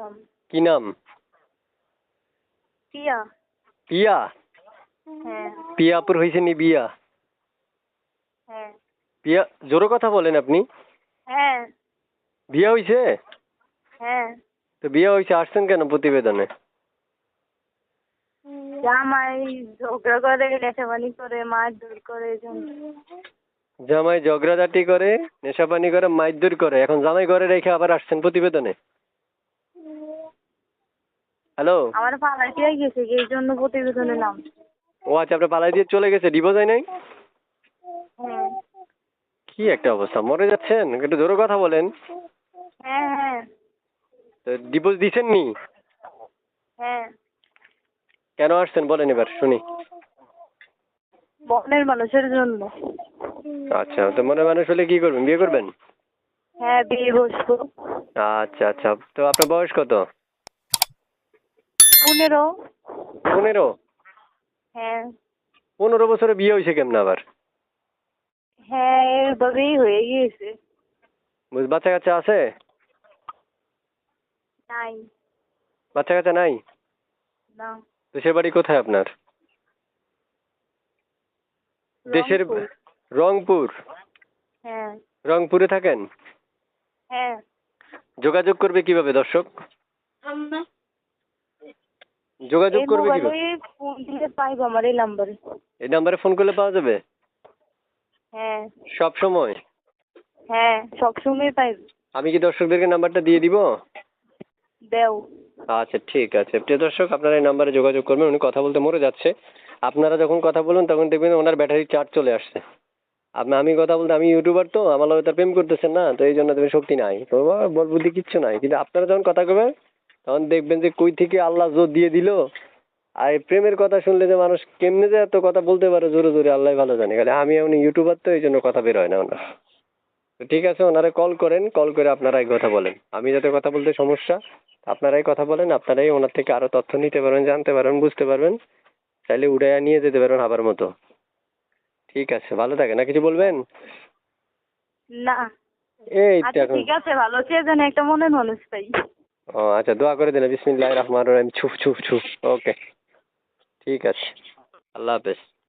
নাম? কি নাম? পিয়া। পিয়া? হ্যাঁ। পিয়াপুর হয়েছে নি বিয়া? হ্যাঁ। পিয়া জোরে কথা বলেন আপনি। হ্যাঁ। বিয়া হইছে? হ্যাঁ। তো বিয়া হইছে আসছেন কেন প্রতিবেদনে? জামাই ঝগড়া করে নেশাবানি করে মারধর করে জামাই ঝগড়াঝাটি করে নেশাপানি করে মাইদুর করে। এখন জামাই ঘরে রেখে আবার আসছেন প্রতিবেদনে? হ্যালো? আমার পাড়ায় পেয়ে গেছে এই জন্য প্রতিবেদনে নাম। ও আচ্ছা আপনার পালাই দিয়ে চলে গেছে ডিভোর্স হয় নাই? হ্যাঁ। কি একটা অবস্থা মরে যাচ্ছেন? একটু জোরে কথা বলেন। হ্যাঁ হ্যাঁ। তো ডিভোর্স দিছেন নি হ্যাঁ। কেন আসছেন? বলেন এবার শুনি। বনের মানুষের জন্য। আচ্ছা তো মনে মানুষ হলে কি করবেন? বিয়ে করবেন? হ্যাঁ বিয়ে বসবো। আচ্ছা আচ্ছা। তো আপনার বয়স কত? পনেরো। পনেরো? হ্যাঁ। পনেরো বছরে বিয়ে হয়েছে কেমন আবার? হ্যাঁ এভাবেই হয়ে গিয়েছে। বুঝ বাচ্চা কাচ্চা আছে? নাই। বাচ্চা কাচ্চা নাই? না। দেশের বাড়ি কোথায় আপনার? দেশের রংপুর। রংপুর? হ্যাঁ। রংপুরে থাকেন? হ্যাঁ। যোগাযোগ করবে কীভাবে দর্শক? যোগাযোগ করবে মোবাইলে ফোন দিলে পাইবো আমার এই নাম্বারে। এই নাম্বারে ফোন করলে পাওয়া যাবে? হ্যাঁ। সব সময়? হ্যাঁ সবসময় পাইবো। আমি কি দর্শকদেরকে নাম্বারটা দিয়ে দিব? দেও। আচ্ছা ঠিক আছে। প্রিয় দর্শক আপনারা এই নাম্বারে যোগাযোগ করবেন উনি কথা বলতে মরে যাচ্ছে। আপনারা যখন কথা বলুন তখন দেখবেন ওনার ব্যাটারি চার্জ চলে আসছে। আপনি আমি কথা বলতে আমি ইউটিউবার তো আমার তার প্রেম করতেছেন না তো এই জন্য দেখবেন শক্তি নাই। তো বল বুদ্ধি কিচ্ছু নাই। কিন্তু আপনারা যখন কথা কবেন তখন দেখবেন যে কই থেকে আল্লাহ জোর দিয়ে দিল? আর এই প্রেমের কথা শুনলে যে মানুষ কেমনে যে এত কথা বলতে পারে জোরে জোরে আল্লাহ ভালো জানে। খালি আমি এমনি ইউটিউবার তো এই জন্য কথা বের হয় না ওনার। তো ঠিক আছে ওনারা কল করেন কল করে আপনারাই কথা বলেন। আমি যাতে কথা বলতে সমস্যা আপনারাই কথা বলেন আপনারাই ওনার থেকে আরও তথ্য নিতে পারবেন জানতে পারবেন বুঝতে পারবেন। চাইলে উড়াইয়া নিয়ে যেতে পারবেন আবার মতো। ঠিক আছে ভালো থাকে না কিছু বলবেন? না। এই আচ্ছা ঠিক আছে ভালো সে যেন একটা মনের মানুষ পাই। ও আচ্ছা দোয়া করে দিন বিসমিল্লাহ রহমান রহিম। ছুফ ছুফ ছুফ ওকে, ঠিক আছে। আল্লাহ হাফেজ।